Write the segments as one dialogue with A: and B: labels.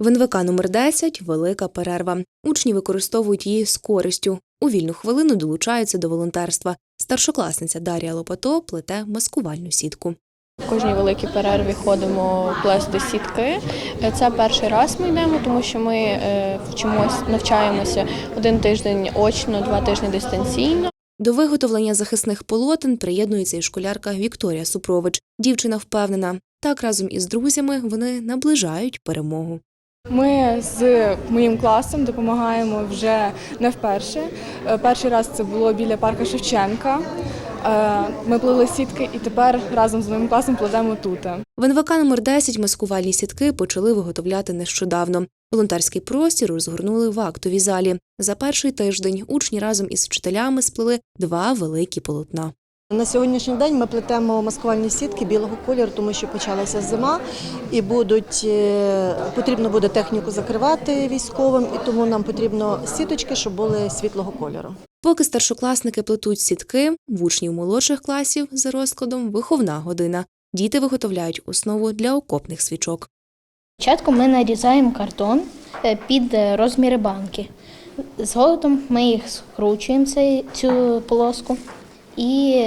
A: В НВК номер 10 велика перерва. Учні використовують її з користю. У вільну хвилину долучаються до волонтерства. Старшокласниця Дар'я Лопато плете маскувальну сітку.
B: В кожній великій перерві ходимо плести сітки. Це перший раз ми йдемо, тому що ми е, вчимось, навчаємося один тиждень очно, два тижні дистанційно.
A: До виготовлення захисних полотен приєднується і школярка Вікторія Супрович. Дівчина впевнена, так разом із друзями вони наближають перемогу.
C: Ми з моїм класом допомагаємо вже не вперше. Е, Перший раз це було біля парка Шевченка. Е, Ми плели сітки і тепер разом з моїм класом плетемо тут.
A: В НВК номер 10 маскувальні сітки почали виготовляти нещодавно. Волонтерський простір розгорнули в актовій залі. За перший тиждень учні разом із вчителями сплели два великі полотна.
D: На сьогоднішній день ми плетемо маскувальні сітки білого кольору, тому що почалася зима, і будуть е, потрібно буде техніку закривати військовим, і тому нам потрібно сіточки, щоб були світлого кольору.
A: Поки старшокласники плетуть сітки, в учнів молодших класів за розкладом виховна година. Діти виготовляють основу для окопних свічок.
E: Спочатку ми нарізаємо картон е, під е, розміри банки. Згодом ми їх скручуємо цю полоску і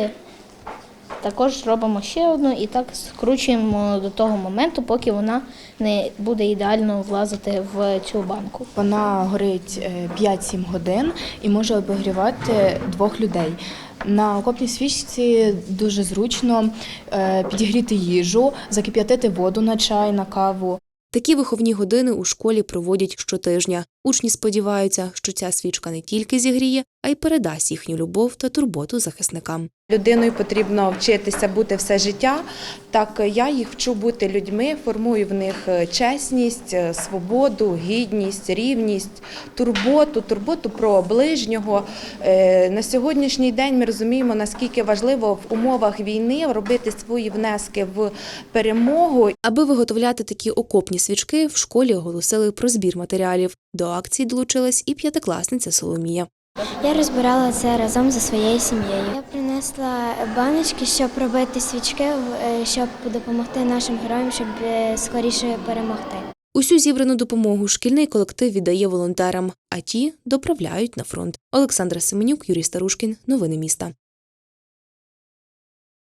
E: також робимо ще одну і так скручуємо до того моменту, поки вона не буде ідеально влазити в цю банку.
F: Вона горить е, 5-7 годин і може обігрівати двох людей. На окопній свічці дуже зручно е, підігріти їжу, закип'ятити воду на чай, на каву.
A: Такі виховні години у школі проводять щотижня. Учні сподіваються, що ця свічка не тільки зігріє, а й передасть їхню любов та турботу захисникам.
G: Людиною потрібно вчитися бути все життя. Так я їх вчу бути людьми, формую в них е, чесність, е, свободу, гідність, рівність, турботу, турботу про ближнього. Е, На сьогоднішній день ми розуміємо, наскільки важливо в умовах війни робити свої внески в перемогу
A: Аби виготовляти такі окопні свічки, в школі оголосили про збір матеріалів. До акції долучилась і п'ятикласниця Соломія.
H: Я розбирала це разом зі своєю сім'єю. Я принесла баночки, щоб робити свічки, е, щоб допомогти нашим героям, щоб е, скоріше перемогти.
A: Усю зібрану допомогу шкільний колектив віддає волонтерам, а ті доправляють на фронт. Олександра Семенюк, Юрій Старушкін. Новини міста.